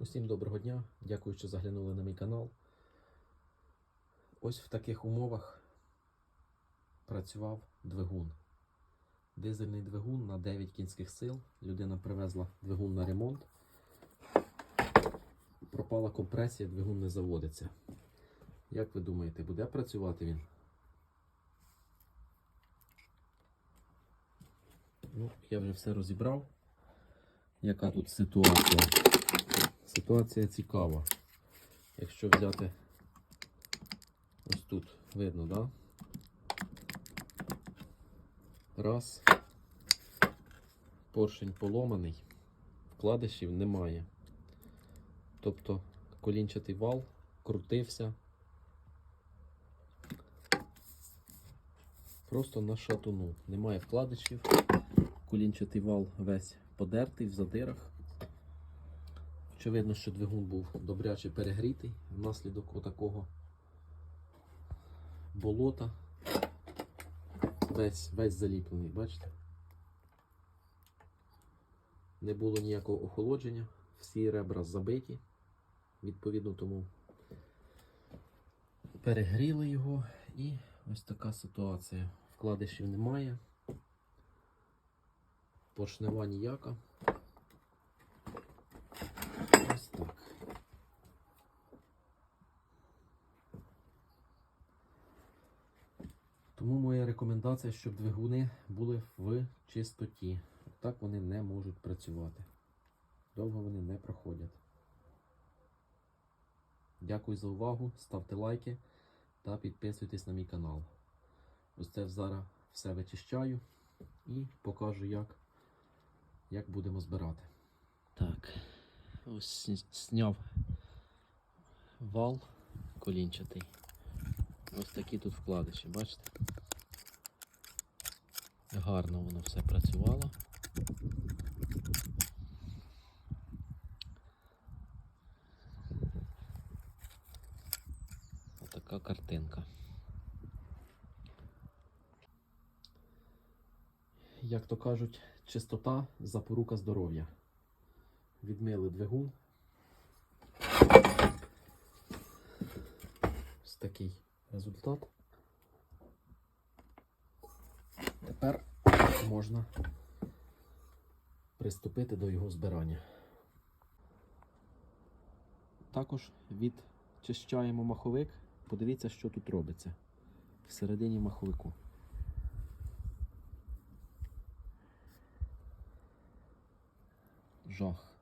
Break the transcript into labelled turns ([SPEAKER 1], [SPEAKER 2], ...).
[SPEAKER 1] Усім доброго дня, дякую, що заглянули на мій канал. Ось в таких умовах працював двигун. Дизельний двигун на 9 кінських сил. Людина привезла двигун на ремонт. Пропала компресія, двигун не заводиться. Як ви думаєте, буде працювати він? Ну, я вже все розібрав. Яка тут ситуація? Ситуація цікава. Якщо взяти ось тут, видно, да? Раз. Поршень поломаний, вкладишів немає. Тобто колінчатий вал крутився. Просто на шатуну. Немає вкладишів. Колінчатий вал весь подертий в задирах. Очевидно, що двигун був добряче перегрітий внаслідок отакого болота. Весь, весь заліплений, бачите? Не було ніякого охолодження, всі ребра забиті, відповідно тому перегріли його і ось така ситуація. Вкладишів немає, поршнева ніяка. Ось так. Тому моя рекомендація, щоб двигуни були в чистоті. Так вони не можуть працювати. Довго вони не проходять. Дякую за увагу. Ставте лайки та підписуйтесь на мій канал. Ось це зараз все вичищаю і покажу, як, як будемо збирати. Так, ось зняв вал колінчатий. Ось такі тут вкладиші, бачите? Гарно воно все працювало. Отака картинка. Як то кажуть, чистота запорука здоров'я. Відмили двигун. Ось такий результат. Тепер можна приступити до його збирання. Також відчищаємо маховик. Подивіться, що тут робиться всередині маховику. Жах.